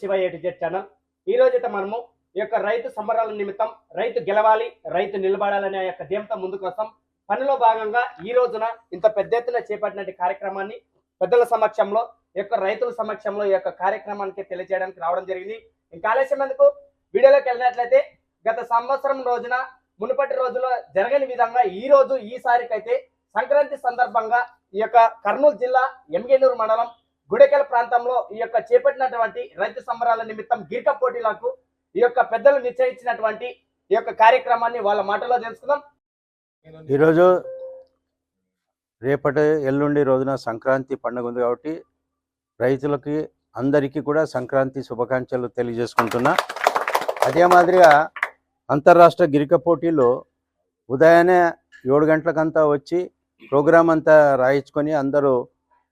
శివ ఏటి Z channel ఈ రోజు అయితే మనము ఈ యొక్క రైతు సంబరాల నిమిత్తం రైతు గెలవాలి రైతు నిలబడాలనే యొక్క ధ్యేయంతో ముందుకు వస్తాం పనిలో భాగంగా ఈ రోజున ఇంత పెద్ద ఎత్తున చేపట్టినటువంటి కార్యక్రమాన్ని పెద్దల సమక్షంలో ఈ యొక్క రైతుల సమక్షంలో ఈ యొక్క కార్యక్రమానికి తెలియజేయడానికి రావడం జరిగింది. ఇంకా ఆలస్యం ఎందుకు? వీడియోలోకి వెళ్ళినట్లయితే గత సంవత్సరం రోజున మునుపటి రోజుల్లో జరగని విధంగా ఈ రోజు ఈసారికైతే సంక్రాంతి సందర్భంగా ఈ యొక్క కర్నూలు జిల్లా ఎంగేనూరు మండలం గుడెకల్ ప్రాంతంలో ఈ యొక్క చేపట్టినటువంటి రైతు సంబరాల నిమిత్తం గిరిక పోటీలకు ఈ యొక్క పెద్దలు నిశ్చయించినటువంటి ఈ యొక్క కార్యక్రమాన్ని వాళ్ళ మాటలో తెలుసుకుందాం. ఈరోజు రేపటి ఎల్లుండి రోజున సంక్రాంతి పండుగ ఉంది కాబట్టి రైతులకి అందరికీ కూడా సంక్రాంతి శుభాకాంక్షలు తెలియజేసుకుంటున్నా. అదే మాదిరిగా అంతర్రాష్ట్ర గిరిక పోటీలు ఉదయాన్నే ఏడు గంటలకంతా వచ్చి ప్రోగ్రాం అంతా రాయించుకొని అందరూ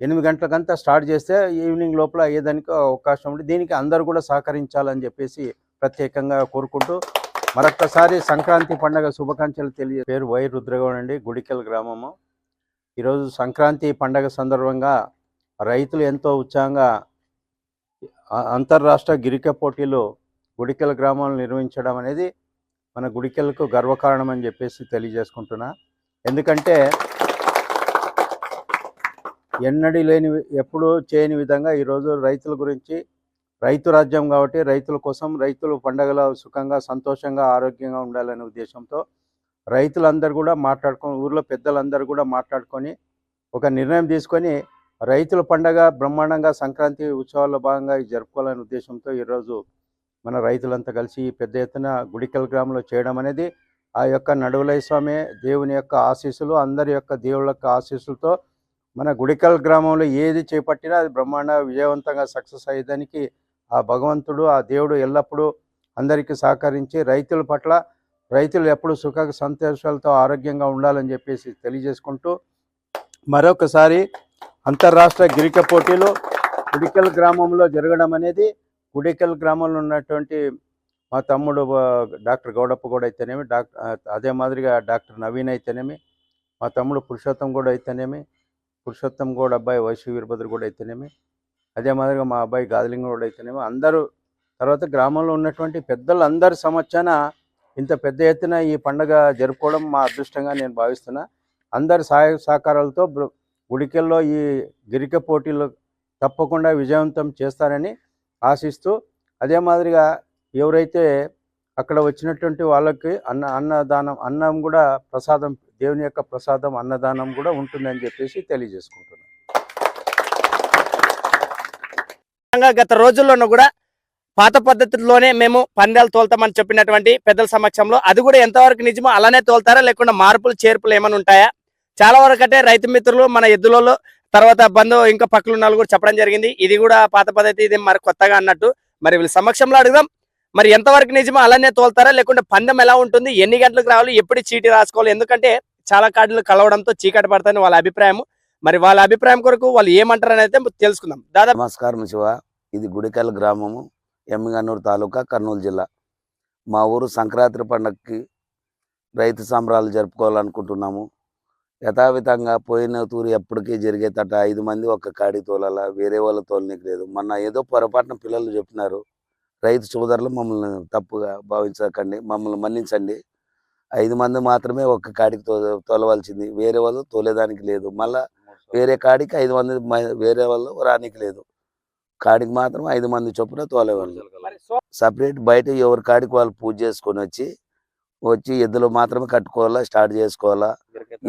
ఎనిమిది గంటలకంతా స్టార్ట్ చేస్తే ఈవినింగ్ లోపల అయ్యేదానికి అవకాశం ఉంది. దీనికి అందరూ కూడా సహకరించాలని చెప్పేసి ప్రత్యేకంగా కోరుకుంటూ మరొక్కసారి సంక్రాంతి పండగ శుభాకాంక్షలు తెలియ పేరు వై రుద్రగౌడ్ అండి గుడికెల్ గ్రామము. ఈరోజు సంక్రాంతి పండగ సందర్భంగా రైతులు ఎంతో ఉత్సాహంగా అంతర్రాష్ట్ర గిరిక పోటీలు గుడికెల గ్రామంలో నిర్వహించడం అనేది మన గుడికెలకు గర్వకారణం అని చెప్పేసి తెలియజేసుకుంటున్నా. ఎందుకంటే ఎన్నడీ లేని ఎప్పుడూ చేయని విధంగా ఈరోజు రైతుల గురించి రైతు రాజ్యం కాబట్టి రైతుల కోసం రైతులు పండగల సుఖంగా సంతోషంగా ఆరోగ్యంగా ఉండాలనే ఉద్దేశంతో రైతులందరూ కూడా మాట్లాడుకొని ఊర్లో పెద్దలందరూ కూడా మాట్లాడుకొని ఒక నిర్ణయం తీసుకొని రైతుల పండగ బ్రహ్మాండంగా సంక్రాంతి ఉత్సవాల్లో భాగంగా జరుపుకోవాలనే ఉద్దేశంతో ఈరోజు మన రైతులంతా కలిసి పెద్ద ఎత్తున గుడికల్ గ్రామంలో చేయడం అనేది ఆ యొక్క నడువులై స్వామి దేవుని యొక్క ఆశీస్సులు అందరి యొక్క దేవుళ్ళ యొక్క ఆశీస్సులతో మన గుడికల్ గ్రామంలో ఏది చేపట్టినా అది బ్రహ్మాండ విజయవంతంగా సక్సెస్ అయ్యేదానికి ఆ భగవంతుడు ఆ దేవుడు ఎల్లప్పుడూ అందరికీ సహకరించి రైతుల పట్ల రైతులు ఎప్పుడు సుఖ సంతోషాలతో ఆరోగ్యంగా ఉండాలని చెప్పేసి తెలియజేసుకుంటూ మరొకసారి అంతర్రాష్ట్ర గిరిక పోటీలు గుడికల్ గ్రామంలో జరగడం అనేది గుడికల్ గ్రామంలో ఉన్నటువంటి మా తమ్ముడు డాక్టర్ గౌడప్ప కూడా అయితేనేమి డాక్టర్ అదే మాదిరిగా డాక్టర్ నవీన్ అయితేనేమి మా తమ్ముడు పురుషోత్తం కూడా అయితేనేమి పురుషోత్తం కూడా అబ్బాయి వైశ్వ వీరభద్ర కూడా అయితేనేమి అదే మాదిరిగా మా అబ్బాయి గాదిలింగ కూడా అయితేనేమి అందరూ తర్వాత గ్రామంలో ఉన్నటువంటి పెద్దలు అందరి సమక్షాన ఇంత పెద్ద ఎత్తున ఈ పండగ జరుపుకోవడం మా అదృష్టంగా నేను భావిస్తున్నా. అందరి సహాయ సహకారాలతో గుడికెల్లో ఈ గిరిక పోటీలు తప్పకుండా విజయవంతం చేస్తారని ఆశిస్తూ అదే మాదిరిగా ఎవరైతే అక్కడ వచ్చినటువంటి వాళ్ళకి అన్న అన్నదానం అన్నం కూడా ప్రసాదం దేవుని యొక్క ప్రసాదం అన్నదానం కూడా ఉంటుందని చెప్పేసి తెలియజేసుకుంటున్నాను. గత రోజుల్లోనూ కూడా పాత పద్ధతిలోనే మేము పందాలు తోలుతామని చెప్పినటువంటి పెద్దల సమక్షంలో అది కూడా ఎంతవరకు నిజమో అలానే తోలుతారా? లేకుండా మార్పులు చేర్పులు ఏమైనా ఉంటాయా? చాలా వరకు అంటే రైతు మిత్రులు మన ఎద్దులలో తర్వాత బంధు ఇంకా పక్కలు ఉన్న కూడా చెప్పడం జరిగింది. ఇది కూడా పాత పద్ధతి ఇది మరి కొత్తగా అన్నట్టు. మరి వీళ్ళ సమక్షంలో అడుగుదాం. మరి ఎంతవరకు నిజమో అలానే తోలుతారా? లేకుంటే పందెం ఎలా ఉంటుంది? ఎన్ని గంటలకు రావాలి? ఎప్పుడు చీటీ రాసుకోవాలి? ఎందుకంటే చాలా కార్డులు కలవడంతో చీకటి పడతాయని వాళ్ళ అభిప్రాయం మరి వాళ్ళ అభిప్రాయం కొరకు వాళ్ళు ఏమంటారని అయితే తెలుసుకుందాం. దాదాపు నమస్కారం శివ. ఇది గుడికల్ గ్రామము ఎమ్మిగన్నూరు తాలూకా కర్నూలు జిల్లా. మా ఊరు సంక్రాంతి పండగకి రైతు సంబరాలు జరుపుకోవాలనుకుంటున్నాము. యథావిధంగా పోయిన తూరు ఎప్పటికీ జరిగేటట్టు ఐదు మంది ఒక్క కాడి తోలాల వేరే వాళ్ళ తోలనికి లేదు. మొన్న ఏదో పొరపాటున పిల్లలు చెప్పినారు. రైతు సోదరులు మమ్మల్ని తప్పుగా భావించకండి మమ్మల్ని మన్నించండి. ఐదు మంది మాత్రమే ఒక్క కాడికి తో తోలవలసింది. వేరే వాళ్ళు తోలేదానికి లేదు. మళ్ళా వేరే కాడికి ఐదు మంది వేరే వాళ్ళు రానికి లేదు. కాడికి మాత్రం ఐదు మంది చొప్పున తోలేవాళ్ళు. సపరేట్ బయట ఎవరి కాడికి వాళ్ళు పూజ చేసుకొని వచ్చి వచ్చి ఎద్దులు మాత్రమే కట్టుకోవాలా స్టార్ట్ చేసుకోవాలా?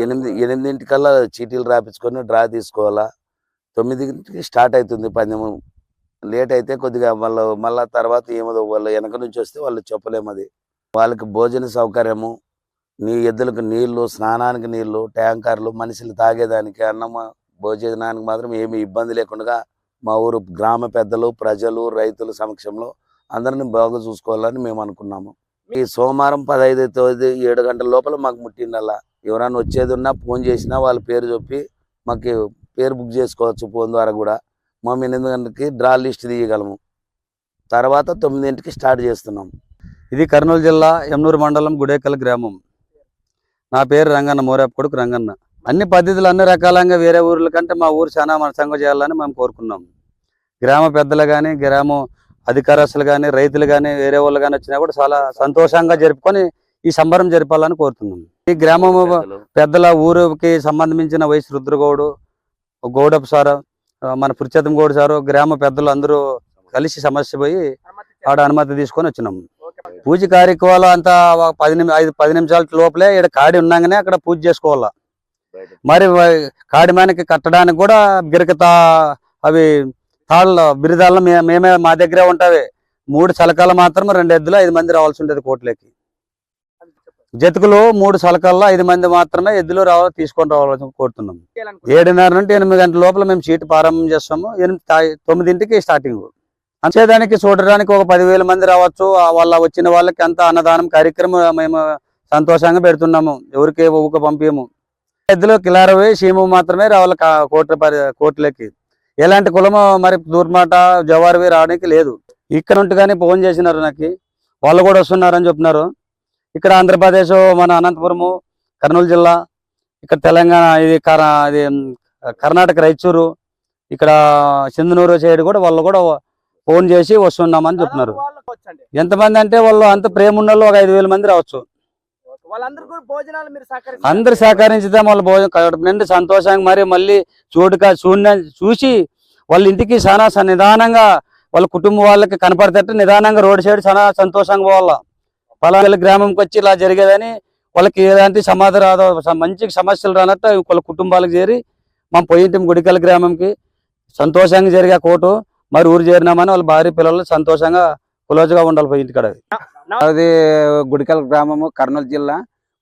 ఎనిమిది ఎనిమిదింటికల్లా చీటీలు రాపించుకొని డ్రా తీసుకోవాలా? తొమ్మిదింటికి స్టార్ట్ అవుతుంది పందెము. లేట్ అయితే కొద్దిగా మళ్ళీ మళ్ళా తర్వాత ఏమదో వాళ్ళు వెనక నుంచి వస్తే వాళ్ళు చెప్పలేము అది వాళ్ళకి భోజన సౌకర్యము నీ ఎద్దులకు నీళ్ళు స్నానానికి నీళ్ళు ట్యాంకర్లు మనుషులు తాగేదానికి అన్నం భోజనానికి మాత్రం ఏమి ఇబ్బంది లేకుండా మా ఊరు గ్రామ పెద్దలు ప్రజలు రైతుల సమక్షంలో అందరిని బాగా చూసుకోవాలని మేము అనుకున్నాము. ఈ సోమవారం పదహైదు తేదీ ఏడు గంటల లోపల మాకు ముట్టిండల్లా. ఎవరైనా వచ్చేది ఉన్నా ఫోన్ చేసినా వాళ్ళ పేరు చెప్పి మాకు పేరు బుక్ చేసుకోవచ్చు ఫోన్ ద్వారా కూడా. మేము ఎనిమిది గంటలకి డ్రా లిస్ట్ తీయగలము. తర్వాత తొమ్మిదింటికి స్టార్ట్ చేస్తున్నాం. ఇది కర్నూలు జిల్లా ఎమ్నూరు మండలం గుడేకల్ గ్రామం. నా పేరు రంగన్న మోరాప్ కొడుకు రంగన్న. అన్ని పద్ధతులు అన్ని రకాలంగా వేరే ఊర్ల కంటే మా ఊరు చాలా మన సంఘ చేయాలని మేము కోరుకున్నాం. గ్రామ పెద్దలు కానీ గ్రామ అధికారస్తులు కానీ రైతులు కానీ వేరే వాళ్ళు కానీ వచ్చినా కూడా చాలా సంతోషంగా జరుపుకొని ఈ సంబరం జరపాలని కోరుతున్నాం. ఈ గ్రామం పెద్దల. ఊరికి సంబంధించిన వయసు రుద్రగౌడు గౌడప్ప సారు మన పురుషోత్తం గౌడ్ సారు గ్రామ పెద్దలు అందరూ కలిసి సమస్య పోయి ఆడ అనుమతి తీసుకొని వచ్చినాం. పూజ కార్యక్రమాలు అంతా పది నిమి ఐదు పది నిమిషాల లోపలే ఇక్కడ కాడి ఉన్నాగానే అక్కడ పూజ చేసుకోవాలా. మరి కాడి మనకి కట్టడానికి కూడా గిరకతా అవి తాళ్ళ బిరుదాలను మే- మేమే మా దగ్గరే ఉంటావి. మూడు చలకాలు మాత్రం రెండు ఎద్దులు ఐదు మంది రావాల్సి ఉంటుంది కోట్లకి. జతకులు మూడు చలకాల్లో ఐదు మంది మాత్రమే ఎద్దులు రావాలి తీసుకొని రావాలని కోరుతున్నాం. ఏడున్నర నుండి ఎనిమిది గంటల లోపల మేము సీటు ప్రారంభం చేస్తాము. ఎనిమిది తొమ్మిదింటికి స్టార్టింగ్. అంచేదానికి చూడడానికి ఒక పదివేల మంది రావచ్చు. వాళ్ళ వచ్చిన వాళ్ళకి అంత అన్నదానం కార్యక్రమం మేము సంతోషంగా పెడుతున్నాము. ఎవరికి ఊక పంపించము పెద్దలు కిలారవి సీము మాత్రమే రావాలి కోట్ల కోట్లకి. ఎలాంటి కులము మరి దూర్మాట జవారివి రావడానికి లేదు. ఇక్కడ ఉంటే కానీ ఫోన్ చేసినారు నాకు. వాళ్ళు కూడా వస్తున్నారని చెప్తున్నారు ఇక్కడ ఆంధ్రప్రదేశ్ మన అనంతపురము కర్నూలు జిల్లా ఇక్కడ తెలంగాణ ఇది కర ఇది కర్ణాటక రైచూరు ఇక్కడ సింధనూరు సైడ్ కూడా వాళ్ళు కూడా ఫోన్ చేసి వస్తున్నామని చెప్తున్నారు ఎంతమంది అంటే వాళ్ళు అంత ప్రేమ ఉన్న వాళ్ళు ఒక ఐదు వేల మంది రావచ్చు. అందరు సహకరించితే వాళ్ళ భోజనం కడుపు నిండి సంతోషంగా మరి మళ్ళీ చోటుగా శూన్య చూసి వాళ్ళ ఇంటికి చాలా నిదానంగా వాళ్ళ కుటుంబం వాళ్ళకి కనపడతట్టు నిదానంగా రోడ్ సైడ్ చాలా సంతోషంగా పోవాల. పలానా గ్రామంకి వచ్చి ఇలా జరిగేదని వాళ్ళకి ఎలాంటి సమాధానం రాదో. మంచి సమస్యలు రానట్టు వాళ్ళ కుటుంబాలకు చేరి మా పోయింటాం గుడికల్ గ్రామంకి సంతోషంగా జరిగే కోటు. మరి ఊరు చేరినామని వాళ్ళ భార్య పిల్లలు సంతోషంగా క్లోజ్గా ఉండాలి పోయి ఇంటికాడ. అది గుడికల్ గ్రామము కర్నూలు జిల్లా.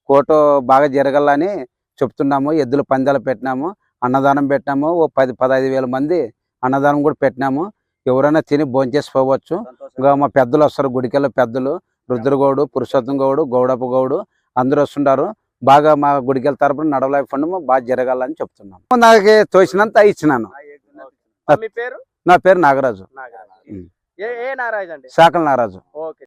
కోట బాగా జరగాలని చెప్తున్నాము. ఎద్దుల పందాలు పెట్టినాము. అన్నదానం పెట్టినాము. ఓ పది పదహైదు వేల మంది అన్నదానం కూడా పెట్టినాము. ఎవరైనా తిని భోంచేసి పోవచ్చు ఇంకా మా పెద్దలు వస్తారు. గుడికెళ్ళ పెద్దలు రుద్రగౌడు పురుషోత్తం గౌడు గౌడప్ప గౌడు అందరూ వస్తుంటారు. బాగా మా గుడికెళ్ళ తరపున నడవలై ఫండ్ బాగా జరగాలని చెప్తున్నాము. నాకు తోచినంత ఇచ్చినాను. పేరు? నా పేరు నాగరాజు. నాగరాజు. ఏ ఏ నారాయణ అండి? శాకల నాగరాజు. ఓకే.